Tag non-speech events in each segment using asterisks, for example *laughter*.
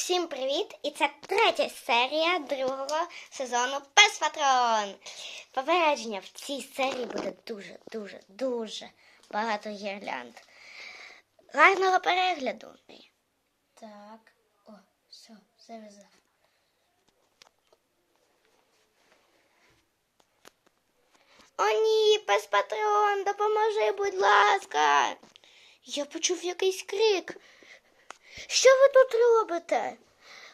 Всім привіт! І це третя серія другого сезону Пес Патрон. Попередження в цій серії буде дуже, дуже, дуже багато гірлянд. Гарного перегляду. Так. О, все, зав'язав. О, ні, пес патрон, допоможи, будь ласка. Я почув якийсь крик. Що ви тут робите?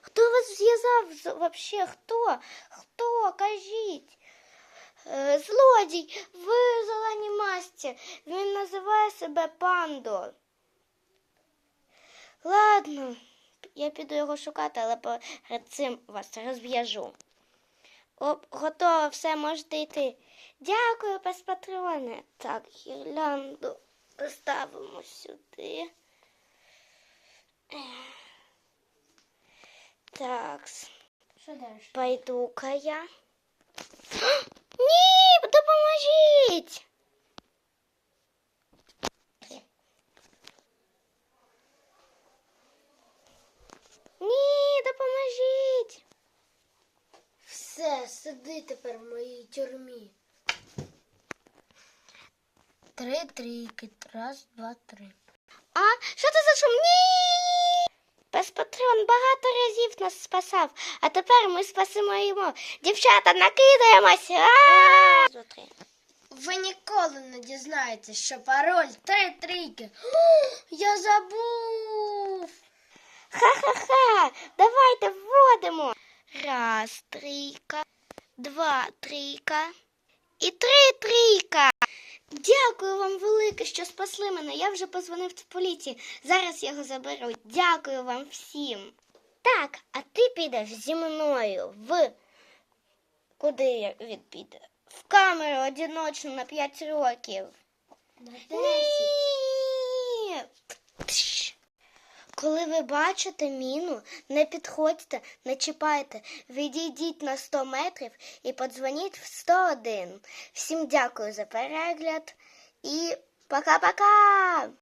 Хто вас зв'язав вообще? Хто? Хто? Кажіть. Е, Злодій в зеленій масці. Він називає себе пандо. Ладно, я піду його шукати, але перед цим вас розв'яжу. Готово, все, можете йти. Дякую, пес патроне. Так, гірлянду поставимо сюди. Так, Що далі? пойду-ка я. *gasps* Ні, допоможіть. Ні, допоможіть. Все, сиди тепер в моїй тюрмі. Три трійки. Раз, два, три. А, що це за шум? Ні! Патрон багато разів нас спасав, а тепер ми спасимо йому. Дівчата, накидаємося. Ви ніколи не дізнаєтесь, що пароль три трійки. Я забув. Ха-ха-ха! Давайте вводимо. Раз, трійка, два, трійка і три трійка. Дякую вам велике, що спасли мене. Я вже позвонив в поліцію. Зараз його заберуть. Дякую вам всім. Так, а ти підеш зі мною в. Куди я- він піде? В камеру одиночну на 5 років. На Ні. Коли ви бачите міну, не підходьте, не чіпайте, відійдіть на 100 метрів і подзвоніть в 101. Всім дякую за перегляд і пока-пока!